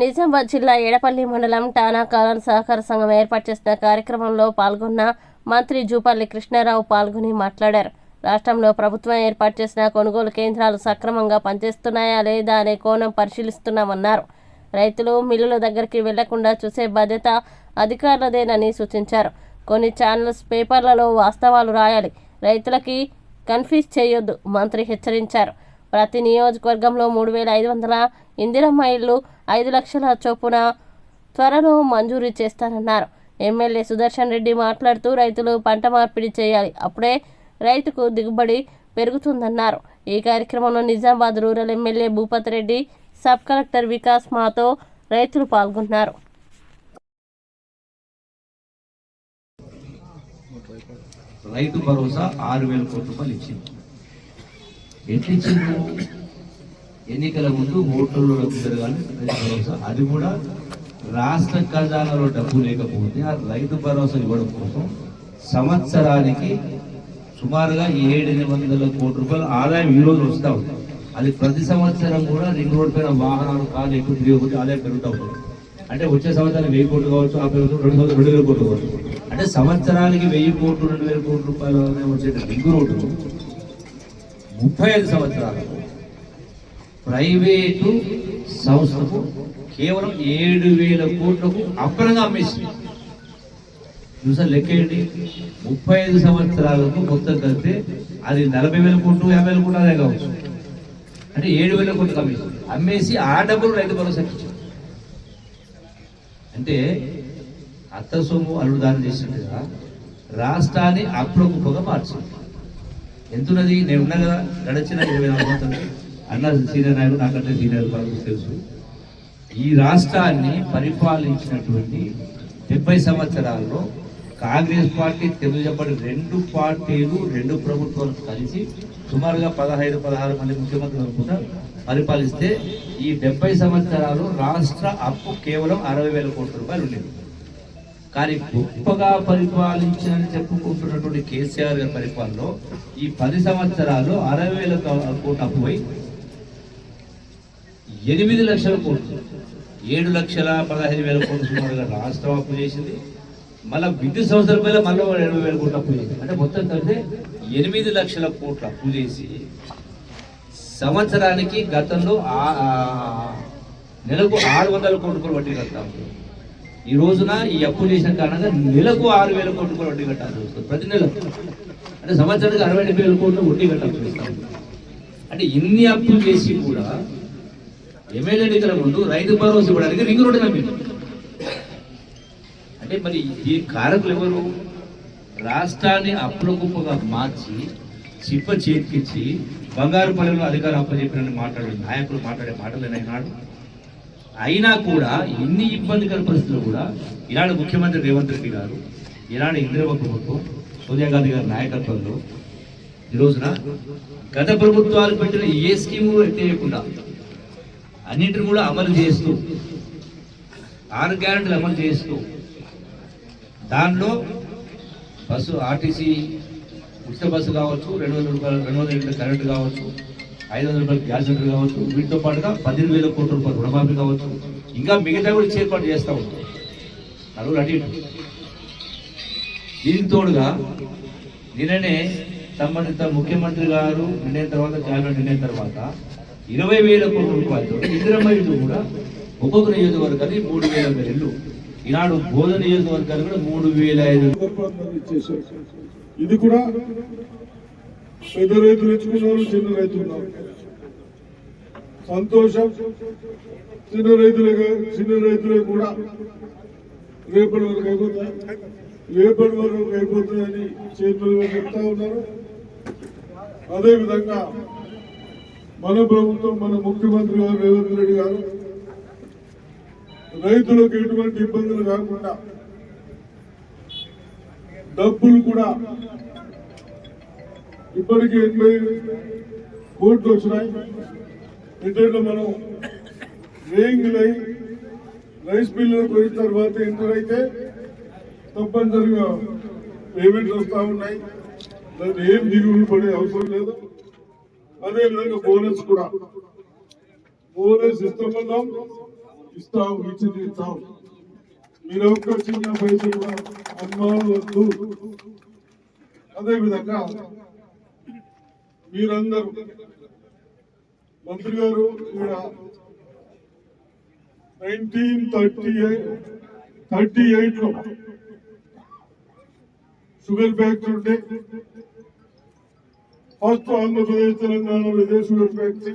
నిజామాబాద్ జిల్లా ఎడపల్లి మండలం టానా కాలన్ సహకార సంఘం ఏర్పాటు చేసిన కార్యక్రమంలో పాల్గొన్న మంత్రి జూపల్లి కృష్ణారావు పాల్గొని మాట్లాడారు. రాష్ట్రంలో ప్రభుత్వం ఏర్పాటు చేసిన కొనుగోలు కేంద్రాలు సక్రమంగా పనిచేస్తున్నాయా లేదా అనే కోణం పరిశీలిస్తున్నామన్నారు. రైతులు మిల్లుల దగ్గరికి వెళ్ళకుండా చూసే బాధ్యత అధికారులదేనని సూచించారు. కొన్ని ఛానల్స్ పేపర్లలో వాస్తవాలు రాయాలి. రైతులకి కన్ఫ్యూజ్ చేయొద్దు మంత్రి హెచ్చరించారు. ప్రతి నియోజకవర్గంలో మూడు వేల ఐదు వందల ఇందిరమ్మ ఇళ్ళు ఐదు లక్షల చొప్పున త్వరలో మంజూరు చేస్తానన్నారు. ఎమ్మెల్యే సుదర్శన్ రెడ్డి మాట్లాడుతూ రైతులు పంట మార్పిడి చేయాలి. అప్పుడే రైతుకు దిగుబడి పెరుగుతుందన్నారు. ఈ కార్యక్రమంలో Nizamabad rural MLA Bhupath Reddy sub collector Vikas మాతో రైతులు పాల్గొన్నారు. రైతు భరోసా ఆరు వేల కోట్ల రూపాయలు ఇచ్చింది. ఎట్లా ఎన్నికల ముందు ఓట్లలో డబ్బు జరగాలి రైతు భరోసా అది కూడా రాష్ట్ర ఖజానాలో డబ్బు లేకపోతే ఆ రైతు భరోసా ఇవ్వడం కోసం సంవత్సరానికి సుమారుగా ఏడు వందల కోట్ల రూపాయల ఆదాయం ఈ రోజు వస్తూ ఉంది. అది ప్రతి సంవత్సరం కూడా రింగ్ రోడ్ పైన వాహనాలు కాదు ఎక్కువ తిరిగి ఆదాయం పెరుగుతూ ఉంటుంది. అంటే వచ్చే సంవత్సరం వెయ్యి కోట్లు కావచ్చు ఆ సంవత్సరం రెండు సంవత్సరం రెండు వేల కోట్లు కావచ్చు. అంటే సంవత్సరానికి వెయ్యి కోట్లు రెండు వేల కోట్ల రూపాయలు వచ్చే రింగ్ రోడ్డు. ముప్పై ఐదు సంవత్సరాలకు ప్రైవేటు సంస్థకు కేవలం ఏడు వేల కోట్లకు అప్పనంగా అమ్మేసింది. చూసా లెక్కేయండి. ముప్పై ఐదు సంవత్సరాలకు మొత్తం కలిపితే అది నలభై వేల కోట్లు యాభై వేల కోట్లు అదే కావచ్చు. అంటే ఏడు వేల కోట్లు అమ్మేసింది. అమ్మేసి ఆ డబ్బులు రైతు భరోసా ఇచ్చారు అంటే అత్త సొమ్ము అల్లుడు చేసిన చేసినట్టుగా రాష్ట్రాన్ని అప్రకుపగా మార్చింది. ఎంతున్నది? నేను ఉన్నా కదా. గడిచిన ఇరవై నాలుగు సంవత్సరాలు అన్న సీనియర్ నాయకుడు నాకంటే సీనియర్ వాళ్ళకి తెలుసు. ఈ రాష్ట్రాన్ని పరిపాలించినటువంటి డెబ్బై సంవత్సరాల్లో కాంగ్రెస్ పార్టీ తెలుగుదేశం పార్టీ రెండు పార్టీలు రెండు ప్రభుత్వాలు కలిసి సుమారుగా పదహైదు పదహారు మంది ముఖ్యమంత్రులు కూడా పరిపాలిస్తే ఈ డెబ్బై సంవత్సరాలు రాష్ట్ర అప్పు కేవలం అరవై వేల కోట్ల రూపాయలు ఉండేది కానీ గొప్పగా పరిపాలించాలని చెప్పుకుంటున్నటువంటి కేసీఆర్ గారి పరిపాలనలో ఈ పది సంవత్సరాలు అరవై వేల కోట్ల అప్పు పోయి ఎనిమిది లక్షల కోట్లు. ఏడు లక్షల పదహైదు వేల కోట్లు సుమారుగా రాష్ట్రం అప్పు చేసింది. మళ్ళీ విద్యుత్ సంస్థల పైన మళ్ళీ ఎనభై వేల కోట్లు అప్పు చేసింది. అంటే మొత్తం కంటే ఎనిమిది లక్షల కోట్లు అప్పు చేసి సంవత్సరానికి గతంలో నెలకు ఆరు వందల కోట్ల కూడా వడ్డీ కడతా ఈ రోజున ఈ అప్పు చేసిన కారణంగా నెలకు ఆరు వేల కోట్ల కూడా వడ్డీ కట్టాల్సి వస్తుంది. ప్రతి నెల. అంటే సంవత్సరానికి అరవై డెబ్బై వేల కోట్లు వడ్డీ కట్టాల్సి వస్తుంది. అంటే ఇన్ని అప్పులు చేసి కూడా ఎమ్మెల్యే ఎన్నికల ముందు రైతు భరోసా ఇవ్వడానికి రింగ్ రోడ్డు నమ్మింది అంటే మరి ఈ కారకులు ఎవరు? రాష్ట్రాన్ని అప్పుల కుప్పగా మార్చి చిప్ప చేతికిచ్చి బంగారు పల్లెలో అధికారం అప్పచెప్పినని మాట్లాడే నాయకులు మాట్లాడే మాటలేనా అయినా కూడా ఇన్ని ఇబ్బందికర పరిస్థితులు కూడా ఇలాంటి ముఖ్యమంత్రి రేవంత్ రెడ్డి గారు ఇలాంటి ఇందిరమ్మ ప్రభుత్వం సోనియా గాంధీ గారి నాయకత్వంలో ఈ రోజున గత ప్రభుత్వాలు పెట్టిన ఏ స్కీము ఎత్తేయకుండా అన్నింటిని కూడా అమలు చేస్తూ ఆరు గ్యారెంటీలు అమలు చేస్తూ దానిలో బస్సు ఆర్టీసీ ఉచిత బస్సు కావచ్చు రెండు వందల రూపాయలు రెండు వందల కరెంటు కావచ్చు ఐదు వందల రూపాయలు గ్యాస్ సిలిండర్ కావచ్చు వీటితో పాటుగా పద్దెనిమిది వేల కోట్ల రూపాయలు రుణమాఫీ కావచ్చు. ఇంకా మిగతా కూడా చేర్పాటు చేస్తూ ఉంటాం నలుగురు అటు ఇటు. దీనికి తోడుగా నిన్ననే సంబంధిత ముఖ్యమంత్రి గారు నిర్ణయం తర్వాత క్యాబినెట్ నిర్ణయం తర్వాత ఇరవై వేల కోట్ల రూపాయలతో ఇందిరమ్మ ఇల్లు కూడా ఒక్కొక్క నియోజకవర్గానికి మూడు వేల ఒక ఇల్లు. ఈనాడు బోధ నియోజకవర్గాలు కూడా మూడు వేల ఐదు ఇది కూడా పెద్ద రైతులు ఇచ్చుకున్నారు చిన్న రైతులు సంతోషం చిన్న రైతులే చిన్న రైతులే కూడా రేపటి వరకు అయిపోతాయి. రేపటి వరకు అయిపోతాయని చేతులు చెప్తా ఉన్నారు. అదేవిధంగా మన ప్రభుత్వం మన ముఖ్యమంత్రి గారు రేవంత్ రెడ్డి గారు రైతులకు ఎటువంటి ఇబ్బందులు కాకుండా డబ్బులు కూడా ఇప్పటికీ ఎనభై కోట్లు వచ్చినాయి. ఇంటర్లో మనం వేయింగ్లై రైస్ మిల్లు పోయిన తర్వాత ఇంటర్ అయితే తప్పనిసరిగా పేమెంట్స్ వస్తూ ఉన్నాయి. దాన్ని ఏం దిగులు పడే అవసరం లేదు. అదేవిధంగా బోనస్ కూడా. బోనస్ ఇస్తామన్నాం. ఇస్తాం ఇచ్చింది ఇస్తాం. మీరు ఒక్క చిన్న పైసలు కూడా వద్దు. అదేవిధంగా మీరందరూ మంత్రి గారు కూడా నైన్టీన్ థర్టీ ఎయిట్ థర్టీ ఎయిట్లో షుగర్ ఫ్యాక్టరీ ఉండే. ఫస్ట్ ఆంధ్రప్రదేశ్ తెలంగాణలో ఇదే షుగర్ ఫ్యాక్టరీ.